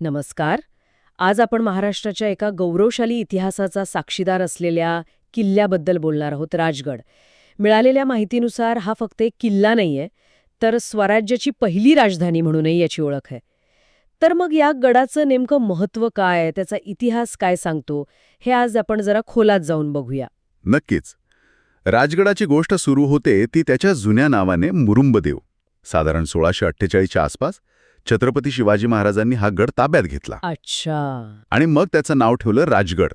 नमस्कार. आज आपण महाराष्ट्राच्या एका गौरवशाली इतिहासाचा साक्षीदार असलेल्या किल्ल्याबद्दल बोलणार आहोत राजगड. मिळालेल्या माहितीनुसार हा फक्त एक किल्ला नाहीये तर स्वराज्याची पहिली राजधानी म्हणूनही याची ओळख आहे. तर मग या गडाचं नेमकं महत्त्व काय त्याचा इतिहास काय सांगतो हे आज आपण जरा खोलात जाऊन बघूया. नक्कीच. राजगडाची गोष्ट सुरू होते ती त्याच्या जुन्या नावाने मुरुंबदेव साधारण सोळाशे अठ्ठेचाळीसच्या आसपास छत्रपती शिवाजी महाराजांनी हा गड ताब्यात घेतला. अच्छा. आणि मग त्याचं नाव ठेवलं राजगड.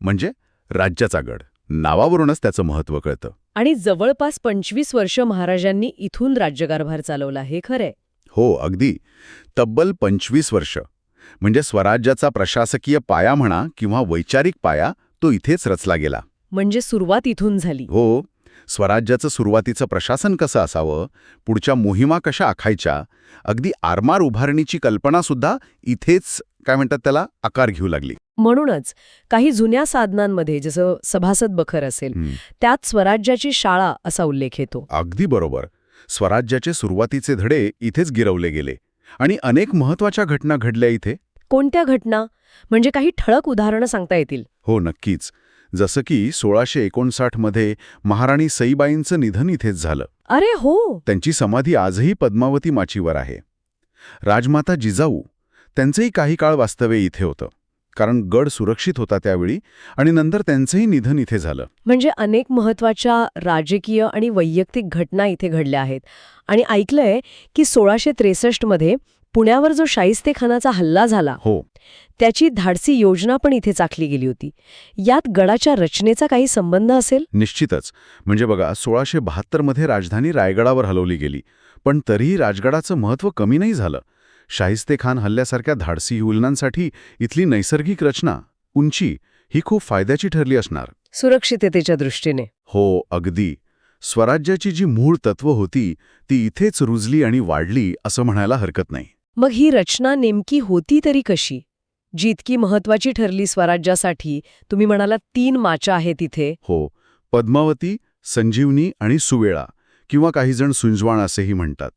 म्हणजे राज्याचा गड. नावावरूनच त्याचं महत्त्व कळतं. आणि जवळपास पंचवीस वर्ष महाराजांनी इथून राज्यकारभार चालवला हे खरंय. हो अगदी. तब्बल पंचवीस वर्ष. म्हणजे स्वराज्याचा प्रशासकीय पाया म्हणा किंवा वैचारिक पाया तो इथेच रचला गेला. म्हणजे सुरुवात इथून झाली. हो. स्वराज्याचं सुरुवातीचं प्रशासन कसं असावं पुढच्या मोहिमा कशा आखायच्या अगदी आरमार उभारणीची कल्पनासुद्धा इथेच काय म्हणतात त्याला आकार घेऊ लागली. म्हणूनच काही जुन्या साधनांमध्ये जसं सभासद बखर असेल त्यात स्वराज्याची शाळा असा उल्लेख येतो. अगदी बरोबर. स्वराज्याचे सुरुवातीचे धडे इथेच गिरवले गेले. आणि अनेक महत्त्वाच्या घटना घडल्या इथे? कोणत्या घटना? म्हणजे काही ठळक उदाहरणं सांगता येतील. हो नक्कीच. जसं की सोळाशे एकोणसाठमध्ये महाराणी सईबाईंचं निधन इथेच झालं. अरे हो! त्यांची समाधी आजही पद्मावती माचीवर आहे. राजमाता जिजाऊ त्यांचंही काही काळ वास्तव्य इथे होतं. कारण गड सुरक्षित होता त्यावेळी आणि नंतर त्यांचंही निधन इथे झालं. म्हणजे अनेक महत्त्वाच्या राजकीय आणि वैयक्तिक घटना इथे घडल्या आहेत. आणि ऐकलंय की सोळाशे त्रेसष्टमध्ये पुण्यावर जो शाहिस्तेखानाचा हल्ला झाला हो. त्याची धाडसी योजना पण इथे चाखली गेली होती. यात गडाच्या रचनेचा काही संबंध असेल? निश्चितच. म्हणजे बघा सोळाशे बहात्तरमध्ये राजधानी रायगडावर हलवली गेली. पण तरीही राजगडाचं महत्त्व कमी नाही झालं. शाहिस्तेखान हल्ल्यासारख्या धाडसी हुलनांसाठी इथली नैसर्गिक रचना उंची ही खूप फायद्याची ठरली असणार. सुरक्षिततेच्या दृष्टीने. हो अगदी. स्वराज्याची जी मूळ तत्व होती ती इथेच रुजली आणि वाढली असं म्हणायला हरकत नाही. मग ही रचना नेमकी होती तरी कशी? जी इतकी महत्वाची ठरली स्वराज्यासाठी तुम्ही म्हणालात तीन माचा आहेत इथे. हो पद्मावती संजीवनी आणि सुवेळा किंवा काहीजण सुंजवाण असेही म्हणतात.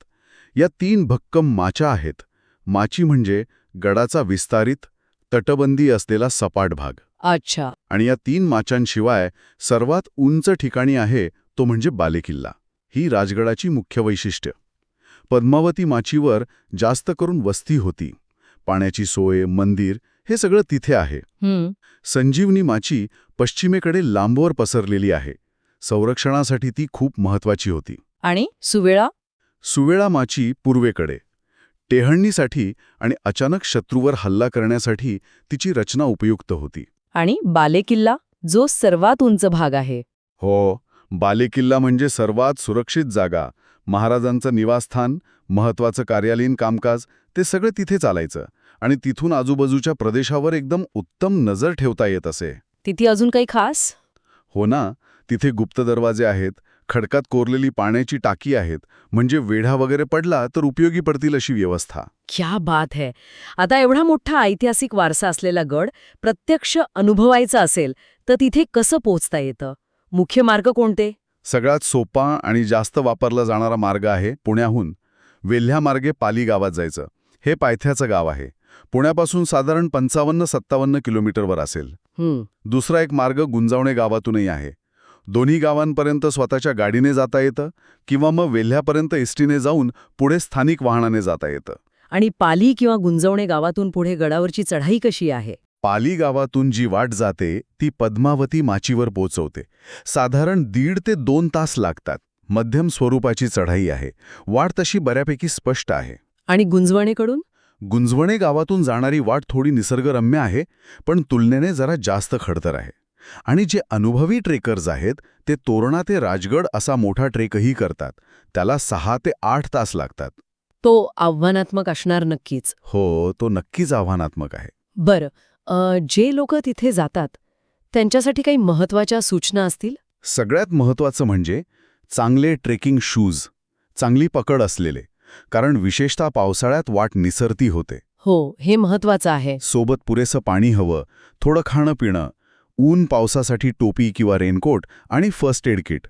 या तीन भक्कम माचा आहेत. माची म्हणजे गडाचा विस्तारित तटबंदी असलेला सपाट भाग. अच्छा. आणि या तीन माचांशिवाय सर्वात उंच ठिकाणी आहे तो म्हणजे बालेकिल्ला. ही राजगडाची मुख्य वैशिष्ट्य. पद्मावती माचीवर जास्त करून वस्ती होती. पाण्याची सोय मंदिर हे सगळं तिथे आहे. संजीवनी माची पश्चिमेकडे लांबवर पसरलेली आहे. संरक्षणासाठी ती खूप महत्वाची होती. आणि सुवेळा? सुवेळा माची पूर्वेकडे. टेहळणीसाठी आणि अचानक शत्रूवर हल्ला करण्यासाठी तिची रचना उपयुक्त होती. आणि बालेकिल्ला जो सर्वात उंच भाग आहे. हो बालेकिल्ला म्हणजे सर्वात सुरक्षित जागा. महाराजांचं निवासस्थान महत्वाचं कार्यालयीन कामकाज ते सगळं तिथे चालायचं आणि तिथून आजूबाजूच्या प्रदेशावर एकदम उत्तम नजर ठेवता येत असे. तिथे अजून काही खास? हो ना तिथे गुप्त दरवाजे आहेत खडकात कोरलेली पाण्याची टाकी आहेत म्हणजे वेढा वगैरे पडला तर उपयोगी पडतील अशी व्यवस्था. क्या बात है! आता एवढा मोठा ऐतिहासिक वारसा असलेला गड प्रत्यक्ष अनुभवायचा असेल तर तिथे कसं पोहोचता येतं? मुख्य मार्ग कोणते? सगळ्यात सोपा आणि जास्त वापरला जाणारा मार्ग आहे पुण्याहून वेल्ह्यामार्गे पाली गावात जायचं. हे पायथ्याचं गाव आहे. पुण्यापासून साधारण पंचावन्न सत्तावन्न किलोमीटरवर असेल. दुसरा एक मार्ग गुंजावणे गावातूनही आहे. दोन्ही गावांपर्यंत स्वतःच्या गाडीने जाता येतं किंवा मग वेल्ह्यापर्यंत एसटीने जाऊन पुढे स्थानिक वाहनाने जाता येतं. आणि पाली किंवा गुंजवणे गावातून पुढे गडावरची चढाई कशी आहे? पाली गावातून जी वाट जाते ती पद्मावती माचीवर पोचवते. साधारण दीड ते दोन तास लागतात. मध्यम स्वरूपाची चढाई आहे. वाट तशी बऱ्यापैकी स्पष्ट आहे. आणि गुंजवणेकडून? गुंजवणे गावातून जाणारी वाट थोडी निसर्गरम्य आहे पण तुलनेने जरा जास्त खडतर आहे. आणि जे अनुभवी ट्रेकर्स आहेत ते तोरणा ते राजगड असा मोठा ट्रेकही करतात. त्याला सहा ते आठ तास लागतात. तो आव्हानात्मक असणार नक्कीच. हो तो नक्कीच आव्हानात्मक आहे. बरं. जे लोक तिथे जातात त्यांच्यासाठी काही महत्त्वाच्या सूचना असतील? सगळ्यात महत्त्वाचं म्हणजे चांगले ट्रेकिंग शूज चांगली पकड असलेले कारण विशेषतः पावसाळ्यात वाट निसरती होते. हो हे महत्वाचं आहे. सोबत पुरेसं पाणी हवं थोडं खाणं पिणं ऊन पावसासाठी टोपी किंवा रेनकोट आणि फर्स्ट एड किट.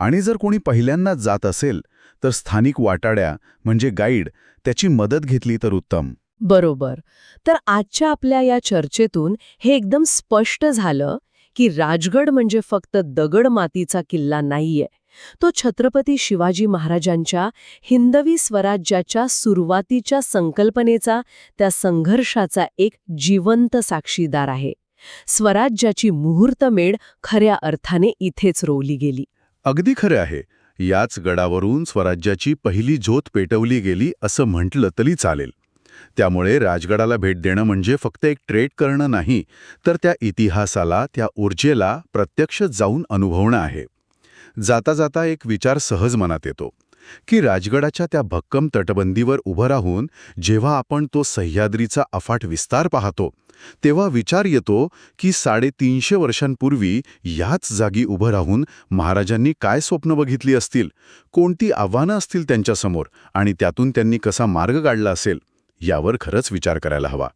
आणि जर कोणी पहिल्यांदाच जात असेल तर स्थानिक वाटाड्या म्हणजे गाईड त्याची मदत घेतली तर उत्तम. बरोबर. तर आजच्या आपल्या या चर्चेतून हे एकदम स्पष्ट झालं की राजगड म्हणजे फक्त दगड मातीचा किल्ला नाहीये. तो छत्रपती शिवाजी महाराजांच्या हिंदवी स्वराज्याच्या सुरुवातीच्या संकल्पनेचा त्या संघर्षाचा एक जिवंत साक्षीदार आहे. स्वराज्याची मुहूर्तमेढ खऱ्या अर्थाने इथेच रोवली गेली. अगदी खरे आहे. याच गडावरून स्वराज्याची पहिली ज्योत पेटवली गेली असं म्हटलं तरी चालेल. त्यामुळे राजगडाला भेट देणं म्हणजे फक्त एक ट्रेड करणं नाही तर त्या इतिहासाला त्या ऊर्जेला प्रत्यक्ष जाऊन अनुभवणं आहे. जाता जाता एक विचार सहज मनात येतो की राजगडाच्या त्या भक्कम तटबंदीवर उभं राहून जेव्हा आपण तो सह्याद्रीचा अफाट विस्तार पाहतो तेव्हा विचार येतो की साडेतीनशे वर्षांपूर्वी याच जागी उभं राहून महाराजांनी काय स्वप्न बघितली असतील कोणती आव्हानं असतील त्यांच्यासमोर आणि त्यातून त्यांनी कसा मार्ग काढला असेल यावर खरंच विचार करायला हवा.